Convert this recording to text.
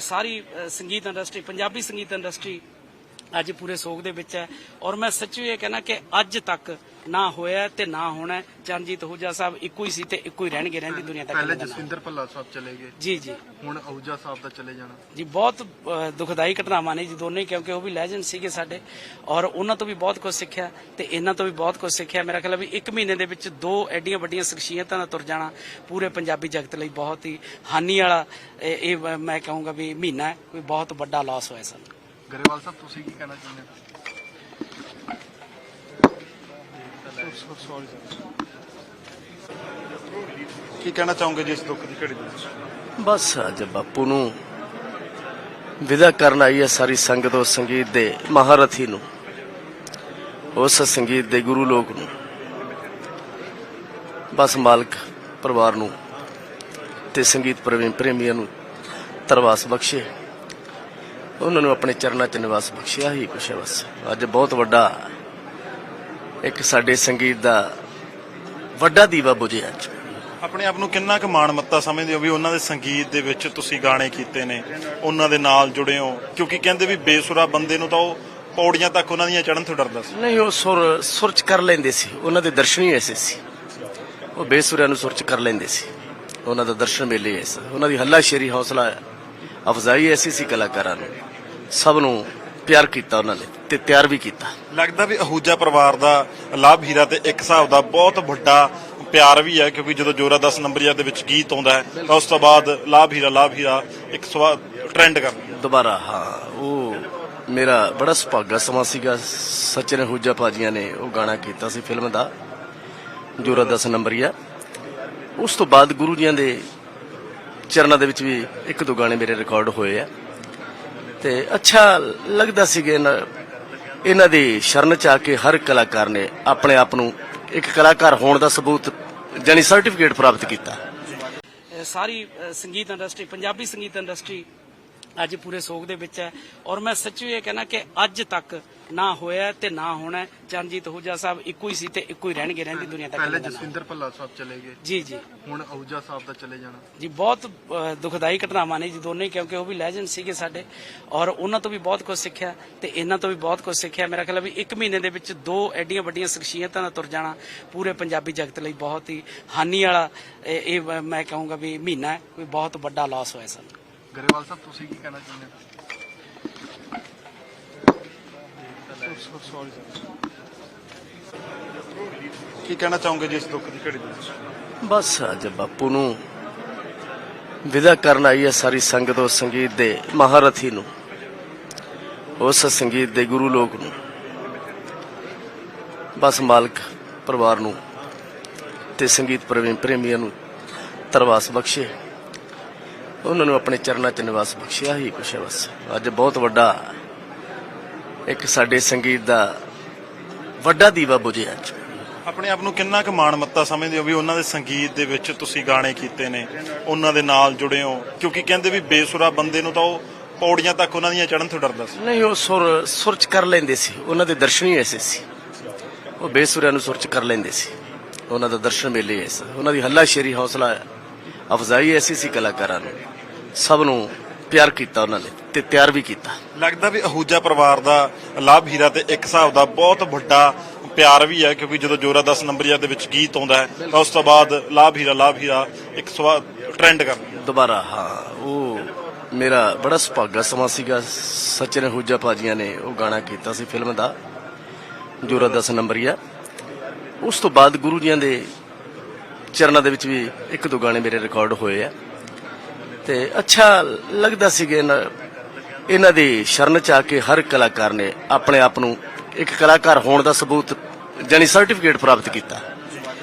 ਸਾਰੀ ਸੰਗੀਤ ਇੰਡਸਟਰੀ ਪੰਜਾਬੀ ਸੰਗੀਤ ਇੰਡਸਟਰੀ ਅੱਜ ਪੂਰੇ ਸੋਗ ਦੇ ਵਿੱਚ ਹੈ। ਔਰ ਮੈਂ ਸੱਚੀ ਇਹ ਕਹਿਣਾ ਕਿ ਅੱਜ ਤੱਕ ਨਾ ਹੋਇਆ ਤੇ ਨਾ ਹੋਣਾ। ਚਰਨਜੀਤ ਹੂਜਾ ਸਾਹਿਬ ਇੱਕੋ ਹੀ ਸੀ ਤੇ ਇੱਕੋ ਹੀ ਰਹਿਣਗੇ ਰਹਿੰਦੀ ਦੁਨੀਆ ਤੱਕ ਪਹਿਲੇ। ਜਸਵਿੰਦਰ ਭੱਲਾ ਸਾਹਿਬ ਚਲੇ ਗਏ। ਜੀ ਜੀ। ਹੁਣ ਅਹੂਜਾ ਸਾਹਿਬ ਦਾ ਚਲੇ ਜਾਣਾ। ਜੀ ਬਹੁਤ ਦੁਖਦਾਈ ਘਟਨਾਵਾਂ ਨੇ ਜੀ ਦੋਨੇ ਕਿਉਂਕਿ ਉਹ ਵੀ ਲੈਜੈਂਡ ਸੀਗੇ ਸਾਡੇ। ਔਰ ਉਹਨਾਂ ਤੋਂ ਵੀ ਬਹੁਤ ਕੁਝ ਸਿੱਖਿਆ ਤੇ ਇਹਨਾਂ ਤੋਂ ਵੀ ਬਹੁਤ ਕੁਝ ਸਿੱਖਿਆ। ਮੇਰਾ ਖਿਆਲ ਵੀ ਇੱਕ ਮਹੀਨੇ ਦੇ ਵਿੱਚ ਦੋ ਐਡੀਆਂ ਵੱਡੀਆਂ ਸ਼ਖਸੀਅਤਾਂ ਦਾ ਤੁਰ ਜਾਣਾ ਪੂਰੇ ਪੰਜਾਬੀ ਜਗਤ ਲਈ ਬਹੁਤ ਹੀ ਹਾਨੀ ਵਾਲਾ ਇਹ ਮੈਂ ਕਹੂੰਗਾ ਵੀ ਮਹੀਨਾ ਕੋਈ ਬਹੁਤ ਵੱਡਾ ਲਾਸ ਹੋਇਆ ਸਾਨੂੰ। ਗਰੇਵਾਲ ਸਾਹਿਬ ਤੁਸੀਂ ਕੀ ਕਹਿਣਾ ਚਾਹੁੰਦੇ ਹੋ? ਕੀ ਕਹਿਣਾ ਚਾਹੋਗੇ ਜੀ ਦੁੱਖ ਦੀ ਘੜੀ ਦੇ ਵਿੱਚ? ਬਸ ਅੱਜ ਬਾਪੂ ਨੂੰ ਵਿਦਾ ਕਰਨ ਆਈ ਹੈ ਸਾਰੀ ਸੰਗਤ ਉਸ ਸੰਗੀਤ ਦੇ ਮਹਾਰਥੀ ਨੂੰ, ਉਸ ਸੰਗੀਤ ਦੇ ਗੁਰੂ ਲੋਕ ਨੂੰ। ਬਸ ਮਾਲਕ ਪਰਿਵਾਰ ਨੂੰ ਤੇ ਸੰਗੀਤ ਪ੍ਰੇਮੀ ਪ੍ਰੇਮੀਆਂ ਨੂੰ ਤਰਵਾਸ ਬਖਸ਼ੇ। ਉਹਨਾਂ ਨੂੰ ਆਪਣੇ ਚਰਨਾਂ 'ਚ ਨਿਵਾਸ ਬਖਸ਼ਿਆ ਹੀ ਕੁਛ ਹੈ ਬਸ। ਅੱਜ ਬਹੁਤ ਵੱਡਾ ਇੱਕ ਸਾਡੇ ਸੰਗੀਤ ਦਾ ਵੱਡਾ ਦੀਵਾ ਬੁਝਿਆ ਅੱਜ। ਆਪਣੇ ਆਪ ਨੂੰ ਕਿੰਨਾ ਕੁ ਮਾਣ ਮੱਤਾ ਸਮਝਦੇ ਹੋ ਵੀ ਉਹਨਾਂ ਦੇ ਸੰਗੀਤ ਦੇ ਵਿੱਚ ਤੁਸੀਂ ਗਾਣੇ ਕੀਤੇ ਨੇ ਉਹਨਾਂ ਦੇ ਨਾਲ ਜੁੜੇ ਹੋ? ਕਿਉਂਕਿ ਕਹਿੰਦੇ ਵੀ ਬੇਸੁਰਾ ਬੰਦੇ ਨੂੰ ਤਾਂ ਉਹ ਪੌੜੀਆਂ ਤੱਕ ਉਹਨਾਂ ਦੀਆਂ ਚੜਨ ਤੋਂ ਡਰਦਾ ਸੀ। ਨਹੀਂ ਉਹ ਸੁਰ ਸੁਰ ਚ ਕਰ ਲੈਂਦੇ ਸੀ। ਉਹਨਾਂ ਦੇ ਦਰਸ਼ਨ ਹੀ ਐਸੇ ਸੀ। ਉਹ ਬੇਸੁਰਿਆਂ ਨੂੰ ਸੁਰ ਚ ਕਰ ਲੈਂਦੇ ਸੀ। ਉਹਨਾਂ ਦਾ ਦਰਸ਼ਨ ਮੇਲੇ ਐਸਾ। ਉਹਨਾਂ ਦੀ ਹੱਲਾ ਸ਼ੇਰੀ ਹੌਸਲਾ ਅਫਜ਼ਾਈ ਐਸੀ ਸੀ ਕਲਾਕਾਰਾਂ ਨੂੰ। ਸਭ ਨੂੰ ਪਿਆਰ ਕੀਤਾ ਉਹਨਾਂ ਨੇ ਤੇ ਤਿਆਰ ਵੀ ਕੀਤਾ। ਲੱਗਦਾ ਵੀ ਅਹੂਜਾ ਪਰਿਵਾਰ ਦਾ ਲਾਭ ਹੀਰਾ ਤੇ ਇੱਕ ਹਿਸਾਬ ਦਾ ਬਹੁਤ ਵੱਡਾ ਪਿਆਰ ਵੀ ਹੈ ਕਿਉਂਕਿ ਜਦੋਂ ਜੋਰਾ 10 ਨੰਬਰੀਆ ਦੇ ਵਿੱਚ ਗੀਤ ਆਉਂਦਾ ਹੈ ਤਾਂ ਉਸ ਤੋਂ ਬਾਅਦ ਲਾਭ ਹੀਰਾ ਲਾਭ ਹੀਰਾ ਇੱਕ ਸਵਾ ਟ੍ਰੈਂਡ ਕਰਦਾ ਦੁਬਾਰਾ ਹਾਂ ਉਹ ਮੇਰਾ ਬੜਾ ਸੁਭਾਗਾ ਸਮਾਂ ਸੀਗਾ। ਸਚਿਨ ਹੂਜਾ ਭਾਜੀਆਂ ਨੇ ਉਹ ਗਾਣਾ ਕੀਤਾ ਸੀ ਫਿਲਮ ਦਾ ਜੋਰਾ 10 ਨੰਬਰੀਆ। ਉਸ ਤੋਂ ਬਾਅਦ ਗੁਰੂ ਜੀਆਂ ਦੇ ਚਰਨਾਂ ਦੇ ਵਿੱਚ ਵੀ ਇੱਕ ਦੋ ਗਾਣੇ ਮੇਰੇ ਰਿਕਾਰਡ ਹੋਏ ਆ। ਤੇ ਅੱਛਾ ਲੱਗਦਾ ਸੀਗਾ ਇਹਨਾਂ ਇਹਨਾਂ ਦੀ ਸ਼ਰਨ ਚ ਆ ਕੇ ਹਰ ਕਲਾਕਾਰ ਨੇ ਆਪਣੇ ਆਪ ਨੂੰ ਇੱਕ ਕਲਾਕਾਰ ਹੋਣ ਦਾ ਸਬੂਤ ਜਾਨੀ ਸਰਟੀਫਿਕੇਟ ਪ੍ਰਾਪਤ ਕੀਤਾ। ਸਾਰੀ ਸੰਗੀਤ ਇੰਡਸਟਰੀ, ਪੰਜਾਬੀ ਸੰਗੀਤ ਇੰਡਸਟਰੀ ਅੱਜ ਪੂਰੇ ਸੋਗ ਦੇ ਵਿੱਚ ਹੈ। ਔਰ ਮੈਂ ਸੱਚੀ ਇਹ ਕਹਿਣਾ ਕਿ ਅੱਜ ਤੱਕ ਨਾ ਹੋਇਆ ਤੇ ਨਾ ਹੋਣਾ। ਚਰਨਜੀਤ ਹੂਜਾ ਸਾਹਿਬ ਇੱਕੋ ਹੀ ਸੀ ਤੇ ਇੱਕੋ ਹੀ ਰਹਿਣਗੇ ਰਹਿੰਦੀ ਦੁਨੀਆ ਤੱਕ ਪਹਿਲੇ। ਜਸਵਿੰਦਰ ਭੱਲਾ ਸਾਹਿਬ ਚਲੇ ਗਏ। ਜੀ ਜੀ। ਹੁਣ ਅਹੂਜਾ ਸਾਹਿਬ ਦਾ ਚਲੇ ਜਾਣਾ। ਜੀ ਬਹੁਤ ਦੁਖਦਾਈ ਘਟਨਾਵਾਂ ਨੇ ਜੀ ਦੋਨੇ ਕਿਉਂਕਿ ਉਹ ਵੀ ਲੈਜੈਂਡ ਸੀਗੇ ਸਾਡੇ। ਔਰ ਉਹਨਾਂ ਤੋਂ ਵੀ ਬਹੁਤ ਕੁਝ ਸਿੱਖਿਆ ਤੇ ਇਹਨਾਂ ਤੋਂ ਵੀ ਬਹੁਤ ਕੁਝ ਸਿੱਖਿਆ। ਮੇਰਾ ਖਿਆਲ ਹੈ ਵੀ ਇੱਕ ਮਹੀਨੇ ਦੇ ਵਿੱਚ ਦੋ ਐਡੀਆਂ ਵੱਡੀਆਂ ਸ਼ਖਸੀਅਤਾਂ ਦਾ ਤੁਰ ਜਾਣਾ ਪੂਰੇ ਪੰਜਾਬੀ ਜਗਤ ਲਈ ਬਹੁਤ ਹੀ ਹਾਨੀ ਵਾਲਾ ਇਹ ਮੈਂ ਕਹੂੰਗਾ ਵੀ ਮਹੀਨਾ ਕੋਈ ਬਹੁਤ ਵੱਡਾ ਲਾਸ ਹੋਇਆ ਸਾਨੂੰ। ਗਰੇਵਾਲ ਸਾਹਿਬ ਤੁਸੀਂ ਕੀ ਕਹਿਣਾ ਚਾਹੁੰਦੇ ਹੋ? ਕੀ ਕਹਿਣਾ ਚਾਹੋਗੇ ਜੀ ਦੁੱਖ ਦੀ ਘੜੀ ਦੇ ਵਿੱਚ? ਬਸ ਅੱਜ ਬਾਪੂ ਨੂੰ ਵਿਦਾ ਕਰਨ ਆਈ ਹੈ ਸਾਰੀ ਸੰਗਤ ਉਸ ਸੰਗੀਤ ਦੇ ਮਹਾਰਥੀ ਨੂੰ, ਉਸ ਸੰਗੀਤ ਦੇ ਗੁਰੂ ਲੋਕ ਨੂੰ। ਬਸ ਮਾਲਕ ਪਰਿਵਾਰ ਨੂੰ ਤੇ ਸੰਗੀਤ ਪ੍ਰੇਮ ਪ੍ਰੇਮੀਆਂ ਨੂੰ ਤਰਵਾਸ ਬਖਸ਼ੇ। ਉਹਨਾਂ ਨੂੰ ਆਪਣੇ ਚਰਨਾਂ 'ਚ ਨਿਵਾਸ ਬਖਸ਼ਿਆ ਹੀ ਕੁਛ ਬਸ। ਅੱਜ ਬਹੁਤ ਵੱਡਾ ਇੱਕ ਸਾਡੇ ਸੰਗੀਤ ਦਾ ਵੱਡਾ ਦੀਵਾ ਬੁਝਿਆ ਅੱਜ। ਆਪਣੇ ਆਪ ਨੂੰ ਕਿੰਨਾ ਕੁ ਮਾਣ ਮੱਤਾ ਸਮਝਦੇ ਹੋ ਵੀ ਉਹਨਾਂ ਦੇ ਸੰਗੀਤ ਦੇ ਵਿੱਚ ਤੁਸੀਂ ਗਾਣੇ ਕੀਤੇ ਨੇ ਉਹਨਾਂ ਦੇ ਨਾਲ ਜੁੜੇ ਹੋ? ਕਿਉਂਕਿ ਕਹਿੰਦੇ ਵੀ ਬੇਸੁਰਾ ਬੰਦੇ ਨੂੰ ਤਾਂ ਉਹ ਪੌੜੀਆਂ ਤੱਕ ਉਹਨਾਂ ਦੀਆਂ ਚੜਨ ਤੋਂ ਡਰਦਾ ਸੀ। ਨਹੀਂ ਉਹ ਸੁਰ ਸੁਰ ਚ ਕਰ ਲੈਂਦੇ ਸੀ। ਉਹਨਾਂ ਦੇ ਦਰਸ਼ਨ ਹੀ ਐਸੇ ਸੀ। ਉਹ ਬੇਸੁਰਿਆਂ ਨੂੰ ਸੁਰ ਚ ਕਰ ਲੈਂਦੇ ਸੀ। ਉਹਨਾਂ ਦਾ ਦਰਸ਼ਨ ਮੇਲੇ ਐਸਾ। ਉਹਨਾਂ ਦੀ ਹੱਲਾ ਸ਼ੇਰੀ ਹੌਸਲਾ ਅਫਜ਼ਾਈ ਐਸੀ ਸੀ ਕਲਾਕਾਰਾਂ ਨੂੰ। ਸਭ ਨੂੰ ਪਿਆਰ ਕੀਤਾ ਉਹਨਾਂ ਨੇ ਤੇ ਤਿਆਰ ਵੀ ਕੀਤਾ। ਲੱਗਦਾ ਵੀ ਅਹੂਜਾ ਪਰਿਵਾਰ ਦਾ ਲਾਭ ਹੀਰਾ ਤੇ ਇੱਕ ਹਿਸਾਬ ਦਾ ਬਹੁਤ ਵੱਡਾ ਪਿਆਰ ਵੀ ਹੈ ਕਿਉਂਕਿ ਜਦੋਂ ਜੋਰਾ 10 ਨੰਬਰੀਆ ਦੇ ਵਿੱਚ ਗੀਤ ਆਉਂਦਾ ਹੈ ਤਾਂ ਉਸ ਤੋਂ ਬਾਅਦ ਲਾਭ ਹੀਰਾ ਲਾਭ ਹੀਰਾ ਇੱਕ ਸਵਾ ਟ੍ਰੈਂਡ ਕਰਦਾ ਦੁਬਾਰਾ ਹਾਂ ਉਹ ਮੇਰਾ ਬੜਾ ਸੁਭਾਗਾ ਸਮਾਂ ਸੀਗਾ। ਸਚਿਨ ਹੂਜਾ ਭਾਜੀਆਂ ਨੇ ਉਹ ਗਾਣਾ ਕੀਤਾ ਸੀ ਫਿਲਮ ਦਾ ਜੋਰਾ 10 ਨੰਬਰੀਆ। ਉਸ ਤੋਂ ਬਾਅਦ ਗੁਰੂ ਜੀਆਂ ਦੇ ਚਰਨਾਂ ਦੇ ਵਿੱਚ ਵੀ ਇੱਕ ਦੋ ਗਾਣੇ ਮੇਰੇ ਰਿਕਾਰਡ ਹੋਏ ਆ। ਤੇ ਅੱਛਾ ਲੱਗਦਾ ਸੀਗਾ ਇਹਨਾਂ ਇਹਨਾਂ ਦੀ ਸ਼ਰਨ ਚ ਆ ਕੇ ਹਰ ਕਲਾਕਾਰ ਨੇ ਆਪਣੇ ਆਪ ਨੂੰ ਇੱਕ ਕਲਾਕਾਰ ਹੋਣ ਦਾ ਸਬੂਤ ਜਾਨੀ ਸਰਟੀਫਿਕੇਟ ਪ੍ਰਾਪਤ ਕੀਤਾ।